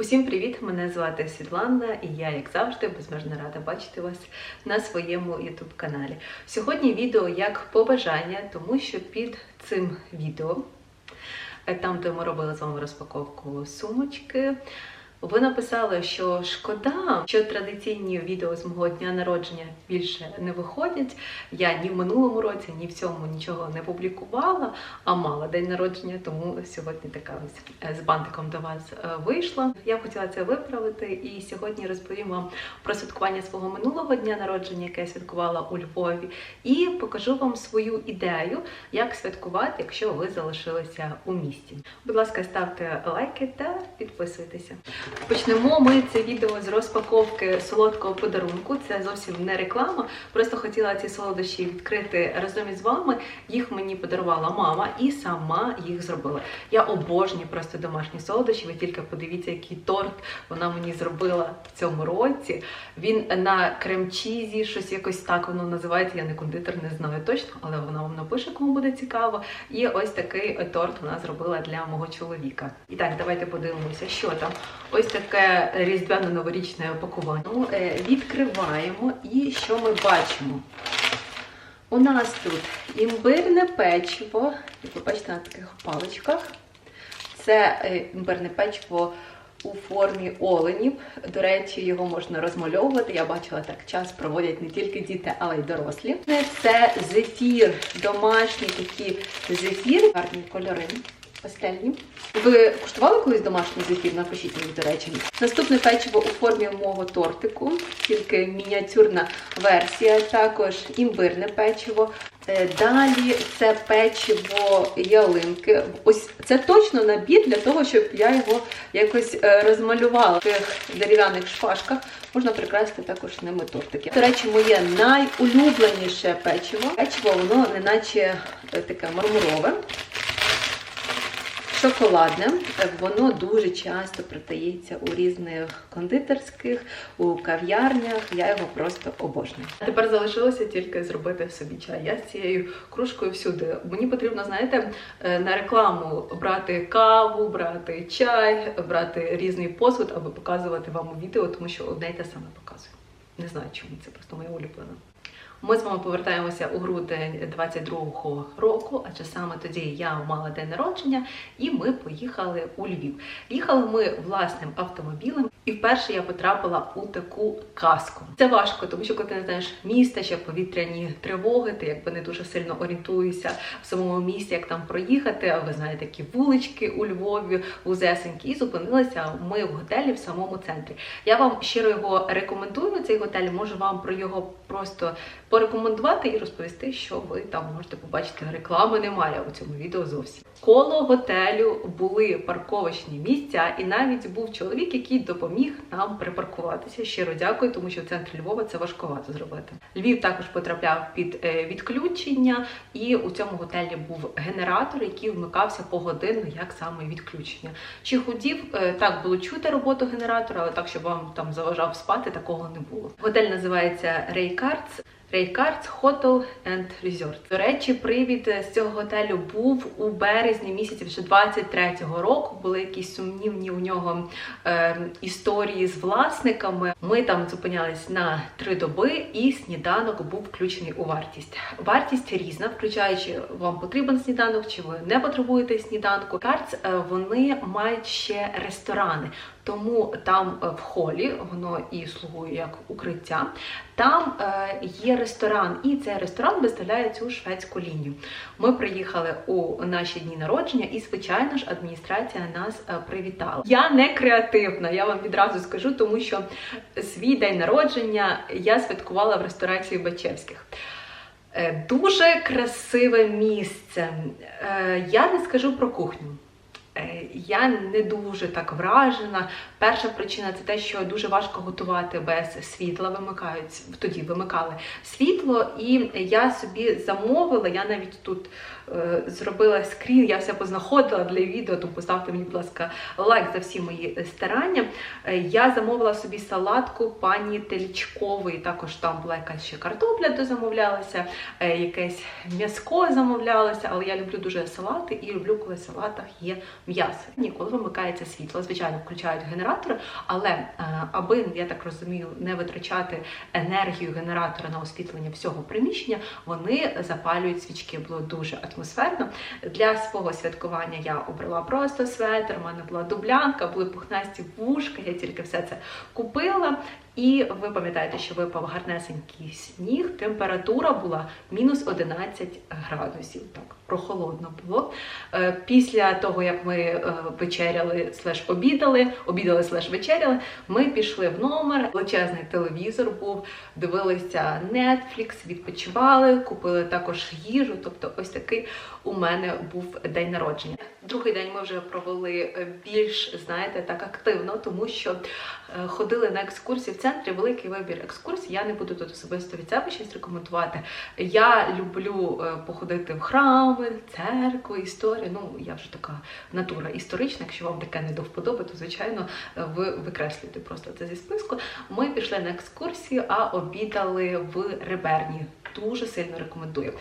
Усім привіт! Мене звати Світлана, і я, як завжди, безмежно рада бачити вас на своєму youtube каналі. Сьогодні відео як побажання, тому що під цим відео, е, там, де ми робили з вами розпаковку сумочки. Ви написали, що шкода, що традиційні відео з мого дня народження більше не виходять. Я ні в минулому році, ні в цьому нічого не публікувала, а мала день народження, тому сьогодні така ось е, з бантиком до вас е, вийшла. Я хотіла це виправити, і сьогодні розповім вам про святкування свого минулого дня народження, яке я святкувала у Львові, і покажу вам свою ідею, як святкувати, якщо ви залишилися у місті. Будь ласка, ставте лайки та підписуйтеся. Почнемо ми це відео з розпаковки солодкого подарунку. Це зовсім не реклама. Просто хотіла ці солодощі відкрити разом із вами. Їх мені подарувала мама і сама їх зробила. Я обожнюю просто домашні солодощі. Ви тільки подивіться, який торт вона мені зробила в цьому році. Він на крем-чізі, щось якось так воно називається. Я не кондитер, не знаю точно, але вона вам напише, кому буде цікаво. І ось такий торт вона зробила для мого чоловіка. І так, давайте подивимося, що там. Ось таке різдвяно-новорічне опакування. Ну, е, відкриваємо і що ми бачимо? У нас тут імбирне печиво, як ви бачите на таких паличках. Це е, імбирне печиво у формі оленів. До речі, його можна розмальовувати. Я бачила, так час проводять не тільки діти, але й дорослі. Це зефір, домашній такий зефір, гарні кольори. Пастельні. Ви куштували колись домашній зефір? Напишіть мені, до речі. Наступне печиво у формі мого тортику, тільки мініатюрна версія, також імбирне печиво. Е, Далі це печиво ялинки. Ось це точно набір для того, щоб я його якось е, розмалювала в тих дерев'яних шпажках. Можна прикрасити також ними тортики. До речі, моє найулюбленіше печиво. Печиво, воно неначе е, таке мармурове. Шоколадне, воно дуже часто продається у різних кондитерських, у кав'ярнях. Я його просто обожнюю. А тепер залишилося тільки зробити собі чай. Я з цією кружкою всюди. Мені потрібно, знаєте, е, на рекламу брати каву, брати чай, брати різний посуд, аби показувати вам у відео, тому що одне й те саме показую. Не знаю, чому це просто моя улюблена. Ми з вами повертаємося у грудень 22-го року, адже саме тоді я мала день народження, і ми поїхали у Львів. Їхали ми власним автомобілем, і вперше я потрапила у таку казку. Це важко, тому що коли ти не знаєш міста, ще повітряні тривоги, ти якби не дуже сильно орієнтуєшся в самому місті, як там проїхати. А ви знаєте, такі вулички у Львові, вузесенькі, і зупинилися ми в готелі в самому центрі. Я вам щиро його рекомендую. Цей готель можу вам про його просто порекомендувати і розповісти, що ви там можете побачити. Реклами немає у цьому відео зовсім. Коло готелю були парковочні місця, і навіть був чоловік, який допоміг нам припаркуватися. Щиро дякую, тому що в центрі Львова це важковато зробити. Львів також потрапляв під е, відключення, і у цьому готелі був генератор, який вмикався погодинно, як саме відключення. Чи худів е, так було чути роботу генератора, але так, щоб вам там заважав спати, такого не було. Готель називається Рейкардс. Рейкардс Hotel and Resort. До речі, привід з цього готелю був у березні місяці вже 23-го року. Були якісь сумнівні у нього е, історії з власниками. Ми там зупинялись на три доби, і сніданок був включений у вартість. Вартість різна, включаючи вам потрібен сніданок, чи ви не потребуєте сніданку. Кардс е, вони мають ще ресторани. Тому там е, в холі воно і слугує як укриття. Там е, є ресторан, і цей ресторан виставляє цю шведську лінію. Ми приїхали у наші дні народження, і, звичайно ж, адміністрація нас е, привітала. Я не креативна, я вам відразу скажу, тому що свій день народження я святкувала в ресторації Бачевських. Дуже красиве місце. Я не скажу про кухню. Е, Я не дуже так вражена. Перша причина це те, що дуже важко готувати без світла. Вимикають тоді вимикали світло, і я собі замовила. Я навіть тут е, зробила скрін, я все познаходила для відео, тому поставте мені, будь ласка, лайк за всі мої старання. Е, Я замовила собі салатку пані Телічкової. Також там була якась ще картопля дозамовлялася, е, якесь м'яско замовлялося, але я люблю дуже салати і люблю, коли в салатах є м'ясо. Ні, коли вимикається світло, звичайно, включають генератори, але е, аби я так розумію, не витрачати енергію генератора на освітлення всього приміщення, вони запалюють свічки. Було дуже атмосферно. Для свого святкування я обрала просто светр, у мене була дублянка, були пухнасті вушка, я тільки все це купила. І ви пам'ятаєте, що випав гарнесенький сніг, температура була мінус 11 градусів. Так, прохолодно було. Е, після того, як ми е, вечеряли, слеш обідали, обідали слеш вечеряли, ми пішли в номер. Величезний телевізор був, дивилися Netflix, відпочивали, купили також їжу. Тобто, ось такий у мене був день народження. Другий день ми вже провели е, більш, знаєте, так активно, тому що ходили на екскурсії в центрі. Великий вибір екскурсій. Я не буду тут особисто від себе щось рекомендувати. Я люблю походити в храми, церкву, історію. Ну, я вже така натура історична. Якщо вам таке не до вподоби, то звичайно ви викреслюєте просто це зі списку. Ми пішли на екскурсію, а обідали в Реберні. Дуже сильно рекомендую.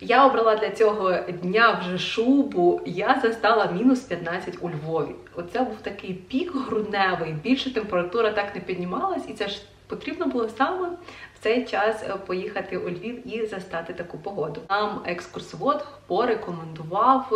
Я обрала для цього дня вже шубу. Я застала мінус 15 у Львові. Оце був такий пік грудневий. Більше температура так не піднімалась, і це ж потрібно було саме в цей час е, поїхати у Львів і застати таку погоду. Нам екскурсовод порекомендував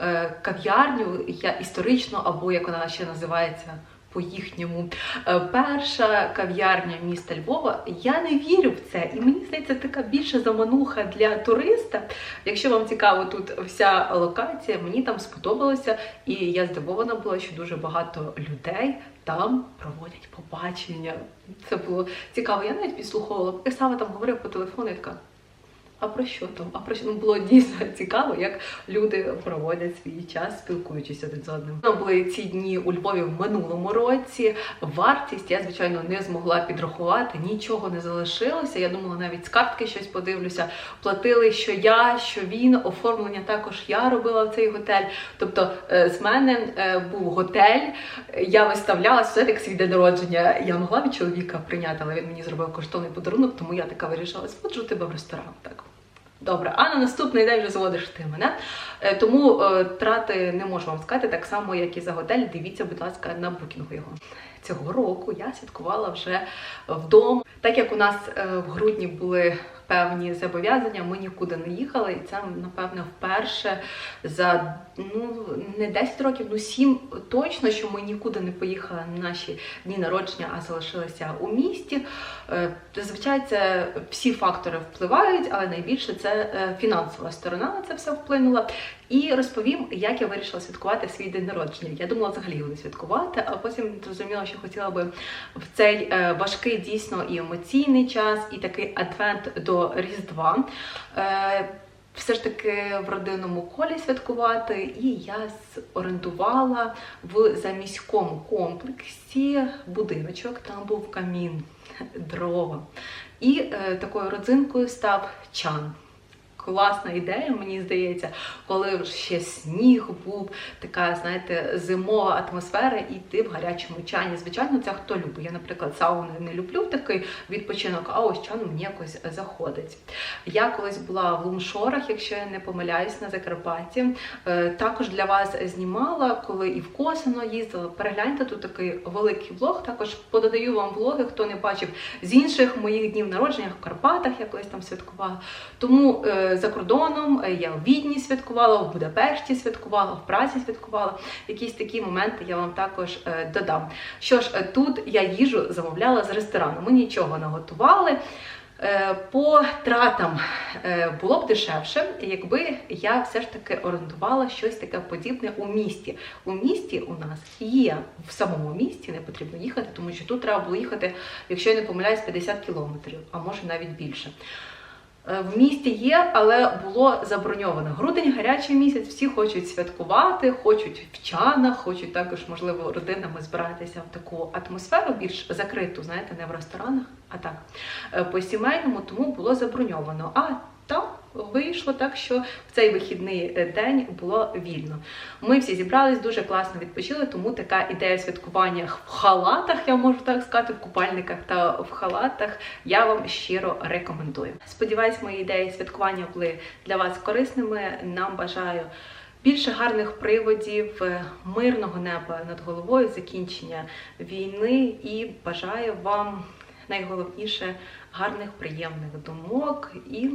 е, кав'ярню історично, або як вона ще називається по їхньому. Е, перша кав'ярня міста Львова. Я не вірю в це. І мені здається, така більша замануха для туриста. Якщо вам цікаво тут вся локація, мені там сподобалося, і я здивована була, що дуже багато людей. Там проводять побачення. Це було цікаво. Я навіть підслуховувала. Поки саме там говорив по телефону, я така а про що там? А про що ну, було дійсно цікаво, як люди проводять свій час, спілкуючись один з одним. Нам були ці дні у Львові в минулому році. Вартість я, звичайно, не змогла підрахувати, нічого не залишилося. Я думала, навіть з картки щось подивлюся. Платили, що я, що він, оформлення також я робила в цей готель. Тобто, е, з мене е, був готель, я виставляла все як свій день народження. Я могла від чоловіка прийняти, але він мені зробив коштовний подарунок, тому я така вирішила, сходжу тебе в ресторан. Так. Добре, а на наступний день вже зводиш ти мене. Е, тому е, трати не можу вам сказати, так само, як і за готель. Дивіться, будь ласка, на букінгу його. Цього року я святкувала вже вдома. Так як у нас е, в грудні були певні зобов'язання, ми нікуди не їхали, і це, напевне, вперше за ну не 10 років, ну 7 точно, що ми нікуди не поїхали на наші дні народження, а залишилися у місті. Е, зазвичай це всі фактори впливають, але найбільше це е, фінансова сторона на це все вплинула. І розповім, як я вирішила святкувати свій день народження. Я думала взагалі його не святкувати, а потім зрозуміла, що хотіла би в цей е, важкий дійсно і емоційний час, і такий адвент до Різдва. Все ж таки в родинному колі святкувати, і я орендувала в заміському комплексі будиночок, там був камін, дрова. І е, такою родзинкою став чан класна ідея, мені здається, коли ще сніг був, така, знаєте, зимова атмосфера, і ти в гарячому чані. Звичайно, це хто любить. Я, наприклад, сауни не люблю такий відпочинок, а ось чан мені якось заходить. Я колись була в Лумшорах, якщо я не помиляюсь, на Закарпатті. Е, також для вас знімала, коли і в Косино їздила. Перегляньте тут такий великий влог. Також пододаю вам влоги, хто не бачив з інших моїх днів народження в Карпатах, я колись там святкувала. Тому е, за кордоном, е, я в Відні святкувала, в Будапешті святкувала, в Празі святкувала. Якісь такі моменти я вам також е, додам. Що ж, е, тут я їжу замовляла з ресторану. Ми нічого не готували. По тратам було б дешевше, якби я все ж таки орендувала щось таке подібне у місті. У місті у нас є в самому місті, не потрібно їхати, тому що тут треба було їхати, якщо я не помиляюсь, 50 кілометрів, а може навіть більше. Е, в місті є, але було заброньовано. Грудень гарячий місяць, всі хочуть святкувати, хочуть в чанах, хочуть також, можливо, родинами збиратися в таку атмосферу, більш закриту, знаєте, не в ресторанах, а так е, по сімейному, тому було заброньовано. А там вийшло так, що в цей вихідний е, день було вільно. Ми всі зібрались, дуже класно відпочили, тому така ідея святкування в халатах, я можу так сказати, в купальниках та в халатах я вам щиро рекомендую. Сподіваюсь, мої ідеї святкування були для вас корисними. Нам бажаю Більше гарних приводів, е, мирного неба над головою, закінчення війни і бажаю вам найголовніше гарних, приємних думок і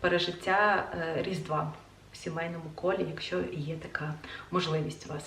пережиття е, Різдва в сімейному колі, якщо є така можливість у вас.